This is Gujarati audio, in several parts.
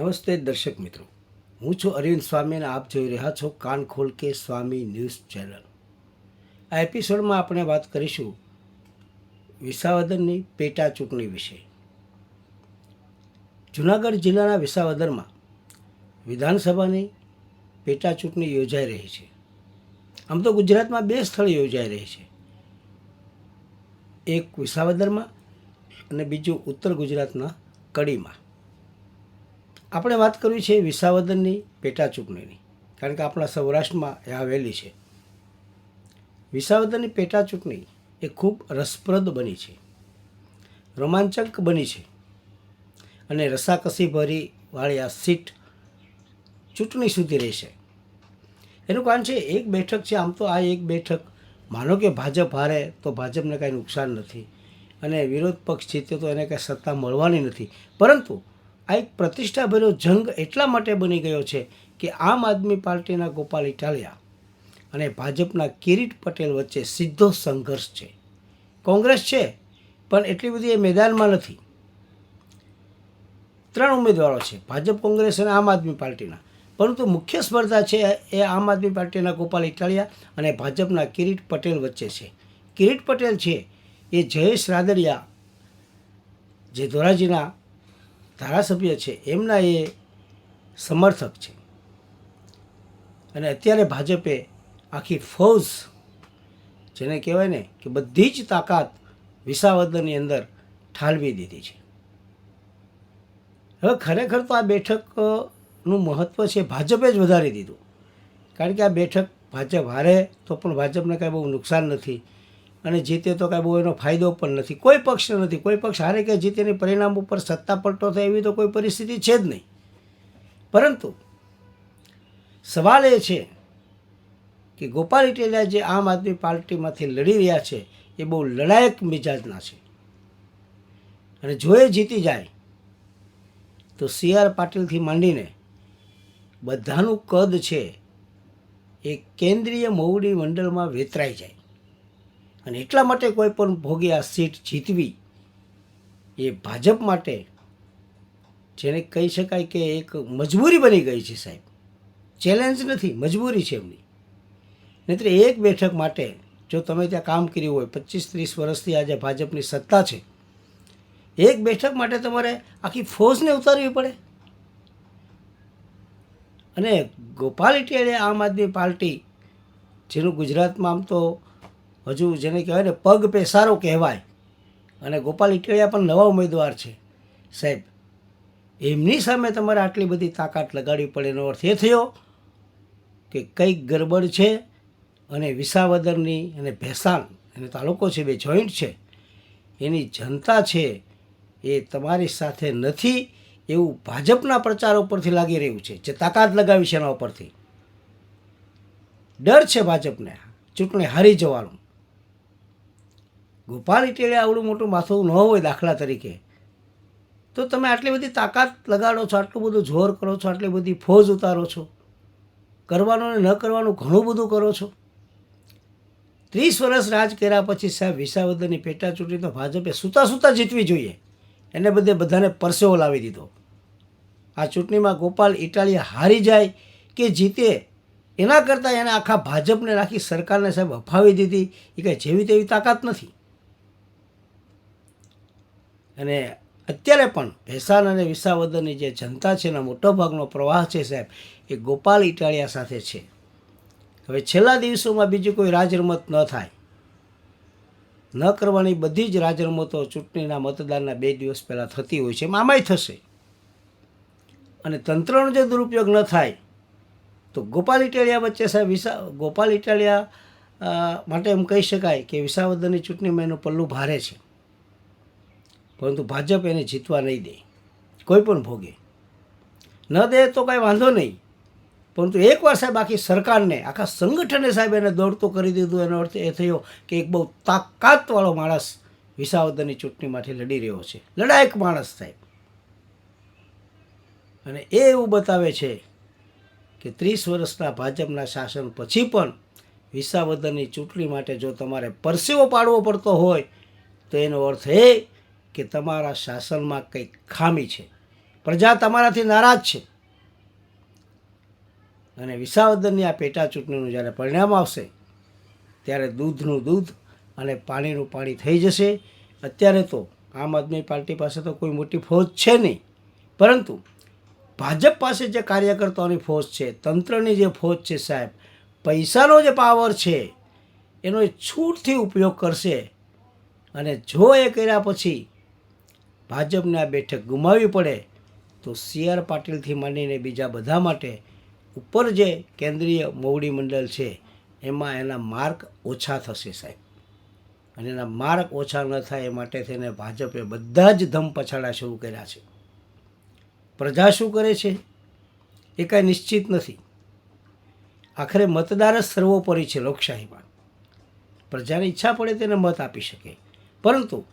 નમસ્તે દર્શક મિત્રો. હું છું અરવિંદ સ્વામી અને આપ જોઈ રહ્યા છો કાન ખોલ કે સ્વામી ન્યૂઝ ચેનલ. આ એપિસોડમાં આપણે વાત કરીશું વિસાવદરની પેટા ચૂંટણી વિશે. જુનાગઢ જિલ્લાના વિસાવદરમાં વિધાનસભાની પેટા ચૂંટણી યોજાઈ રહી છે. આમ તો ગુજરાતમાં બે સ્થળ યોજાઈ રહી છે. એક વિસાવદરમાં અને બીજું ઉત્તર ગુજરાતના કડીમાં. આપણે વાત કરવી છે વિસાવદનની પેટા ચૂંટણીની કારણ કે આપણા સૌરાષ્ટ્રમાં એ આવેલી છે. વિસાવદનની પેટા ચૂંટણી એ ખૂબ રસપ્રદ બની છે, રોમાંચક બની છે અને રસાકસી ભરી વાળી આ સીટ ચૂંટણી સુધી રહેશે. એનું કારણ છે એક બેઠક છે, આમ તો આ એક બેઠક, માનો કે ભાજપ હારે તો ભાજપને કાંઈ નુકસાન નથી અને વિરોધ પક્ષ જીતે તો એને કાંઈ સત્તા મળવાની નથી. પરંતુ આ એક પ્રતિષ્ઠાભર્યો જંગ એટલા માટે બની ગયો છે કે આમ આદમી પાર્ટીના ગોપાલ ઇટાલિયા અને ભાજપના કિરીટ પટેલ વચ્ચે સીધો સંઘર્ષ છે. કોંગ્રેસ છે, પણ એટલી બધી એ મેદાનમાં નથી. ત્રણ ઉમેદવારો છે, ભાજપ, કોંગ્રેસ અને આમ આદમી પાર્ટીના. પરંતુ મુખ્ય સ્પર્ધા છે એ આમ આદમી પાર્ટીના ગોપાલ ઇટાલિયા અને ભાજપના કિરીટ પટેલ વચ્ચે છે. કિરીટ પટેલ છે એ જયેશ રાદડિયા, જે ધોરાજીના ધારાસભ્ય છે, એમના એ સમર્થક છે. અને અત્યારે ભાજપે આખી ફૌજ, જેને કહેવાય ને કે બધી જ તાકાત વિસાવદરની અંદર ઠાલવી દીધી છે. હવે ખરેખર તો આ બેઠકનું મહત્ત્વ છે, ભાજપે જ વધારી દીધું. કારણ કે આ બેઠક ભાજપ હારે, તો પણ ભાજપને કાંઈ બહુ નુકસાન નથી. અને જીતે તો કાંઈ બહુ એનો ફાયદો પણ નથી. કોઈ પક્ષ નથી. કોઈ પક્ષ હારે કે જીતેની પરિણામ ઉપર સત્તા પલટો થાય એવી તો કોઈ પરિસ્થિતિ છે જ નહીં. પરંતુ સવાલ એ છે કે ગોપાલ ઇટેલિયા જે આમ આદમી પાર્ટીમાંથી લડી રહ્યા છે, એ બહુ લડાયક મિજાજના છે. અને જો એ જીતી જાય, તો સી આર પાટીલથી માંડીને બધાનું કદ છે એ કેન્દ્રીય મોવડી મંડળમાં વેતરાઈ જાય. અને એટલા માટે કોઈ પણ ભોગે આ સીટ જીતવી એ ભાજપ માટે જેને કહી શકાય કે એક મજબૂરી બની ગઈ છે સાહેબ. ચેલેન્જ નથી, મજબૂરી છે એમની. નહીતર એક બેઠક માટે જો તમે ત્યાં કામ કર્યું હોય, પચીસ ત્રીસ વર્ષથી આજે ભાજપની સત્તા છે, એક બેઠક માટે તમારે આખી ફોજને ઉતારવી પડે. અને ગોપાલ ઇટિયાએ આમ આદમી પાર્ટી, જેનું ગુજરાતમાં આમ તો હજુ જેને કહેવાય ને, પગ પેસારો કહેવાય. અને ગોપાલ ઇટળિયા પણ નવા ઉમેદવાર છે. સાહેબ, એમની સામે તમારે આટલી બધી તાકાત લગાડવી પડે એનો અર્થ એ થયો કે કંઈક ગરબડ છે અને વિસાવદરની અને ભેસાણ અને તાલુકો છે, બે જોઈન્ટ છે. એની જનતા છે એ તમારી સાથે નથી એવું ભાજપના પ્રચાર ઉપરથી લાગી રહ્યું છે, જે તાકાત લગાવી છે એના ઉપરથી. ડર છે ભાજપને. ચૂંટણી હારી જવાનું. ગોપાલ ઇટેલે આવડું મોટું માથું ન હોય દાખલા તરીકે, તો તમે આટલી બધી તાકાત લગાડો છો, આટલું બધું જોર કરો છો, આટલી બધી ફોજ ઉતારો છો, કરવાનું અને ન કરવાનું ઘણું બધું કરો છો. ત્રીસ વર્ષ રાજ કર્યા પછી સાહેબ વિસાવદરની પેટા ચૂંટણી તો ભાજપે સૂતા સૂતા જીતવી જોઈએ. એને બધે બધાને પરસેવો લાવી દીધો. આ ચૂંટણીમાં ગોપાલ ઇટાલિયા હારી જાય કે જીતે, એના કરતાં એને આખા ભાજપને રાખી સરકારને સાહેબ અફાવી દીધી, એ કાંઈ જેવી તેવી તાકાત નથી. અને અત્યારે પણ ભેસાન અને વિસાવદરની જે જનતા છે એના મોટો ભાગનો પ્રવાહ છે સાહેબ, એ ગોપાલ ઇટાળિયા સાથે છે. હવે છેલ્લા દિવસોમાં બીજી કોઈ રાજરમત ન થાય. ન કરવાની બધી જ રાજરમતો ચૂંટણીના મતદાનના બે દિવસ પહેલાં થતી હોય છે, એમ આમાંય થશે. અને તંત્રનો જો દુરુપયોગ ન થાય, તો ગોપાલ ઇટાલિયા વચ્ચે સાહેબ વિસા, ગોપાલ ઇટાલિયા માટે એમ કહી શકાય કે વિસાવદરની ચૂંટણીમાં એનું પલ્લું ભારે છે. પરંતુ ભાજપ એને જીતવા નહીં દે. કોઈ પણ ભોગે. ન દે તો કાંઈ વાંધો નહીં. પરંતુ એકવાર સાહેબ આખી સરકારને, આખા સંગઠને સાહેબ એને દોડતો કરી દીધું, એનો અર્થ એ થયો કે એક બહુ તાકાતવાળો માણસ વિસાવદરની ચૂંટણીમાંથી લડી રહ્યો છે. લડાયક માણસ સાહેબ. અને એ એવું બતાવે છે કે ત્રીસ વર્ષના ભાજપના શાસન પછી પણ વિસાવદરની ચૂંટણી માટે જો તમારે પરસેવો પાડવો પડતો હોય, તો એનો અર્થ એ કે તમારા શાસનમાં કંઈક ખામી છે. પ્રજા તમારાથી નારાજ છે. અને વિસાવદરની આ પેટા ચૂંટણીનું જ્યારે પરિણામ આવશે, ત્યારે દૂધનું દૂધ અને પાણીનું પાણી થઈ જશે. અત્યારે તો આમ આદમી પાર્ટી પાસે તો કોઈ મોટી ફોજ છે નહીં. પરંતુ ભાજપ પાસે જે કાર્યકર્તાઓની ફોજ છે, તંત્રની જે ફોજ છે સાહેબ, પૈસાનો જે પાવર છે, એનો છૂટથી ઉપયોગ કરશે. અને જો એ કર્યા પછી ભાજપને આ બેઠક ગુમાવવી પડે, તો સી આર પાટીલથી માંડીને બીજા બધા માટે ઉપર જે કેન્દ્રીય મોવડી મંડળ છે, એમાં એના માર્ક ઓછા થશે સાહેબ. અને એના માર્ક ઓછા ન થાય એ માટે થઈને ભાજપે બધા જ ધમ પછાડા શરૂ કર્યા છે. પ્રજા શું કરે છે? એ કાંઈ નિશ્ચિત નથી. આખરે મતદાર જ સર્વોપરી છે લોકશાહીમાં. પ્રજાને ઈચ્છા પડે તેને મત આપી શકે. પરંતુ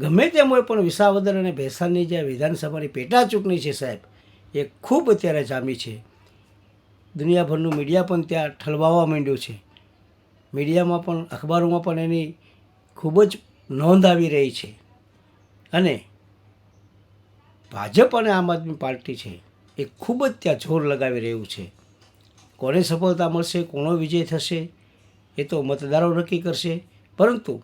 ગમે તેમ હોય પણ વિસાવદર અને ભેસાણની જે વિધાનસભાની પેટા ચૂંટણી છે સાહેબ, એ ખૂબ અત્યારે જામી છે. દુનિયાભરનું મીડિયા પણ ત્યાં ઠલવાવા માંડ્યું છે. મીડિયામાં પણ, અખબારોમાં પણ એની ખૂબ જ નોંધ આવી રહી છે. અને ભાજપ અને આમ આદમી પાર્ટી છે, એ ખૂબ જ ત્યાં જોર લગાવી રહ્યું છે. કોને સફળતા મળશે, કોનો વિજય થશે, એ તો મતદારો નક્કી કરશે. પરંતુ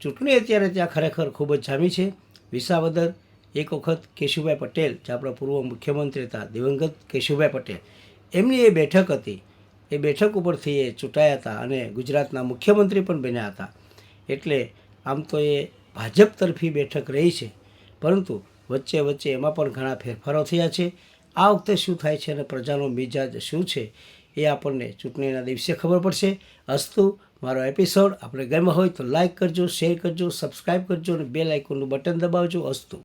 ચૂંટણી અત્યારે ત્યાં ખરેખર ખૂબ જ જામી છે. વિસાવદર એક વખત કેશુભાઈ પટેલ, જે આપણા પૂર્વ મુખ્યમંત્રી હતા, દિવંગત કેશુભાઈ પટેલ, એમની એ બેઠક હતી. એ બેઠક ઉપરથી એ ચૂંટાયા હતા અને ગુજરાતના મુખ્યમંત્રી પણ બન્યા હતા. એટલે આમ તો એ ભાજપ તરફી બેઠક રહી છે. પરંતુ વચ્ચે વચ્ચે એમાં પણ ઘણા ફેરફારો થયા છે. આ વખતે શું થાય છે અને પ્રજાનો મિજાજ શું છે એ આપણને ચૂંટણીના દિવસે ખબર પડશે. અસ્તુ મારો એપિસોડ આપણે ગમ્યો હોય તો લાઈક કરજો શેર કરજો સબસ્ક્રાઈબ કરજો અને બે આઇકોનનું બટન દબાવજો અસ્તુ.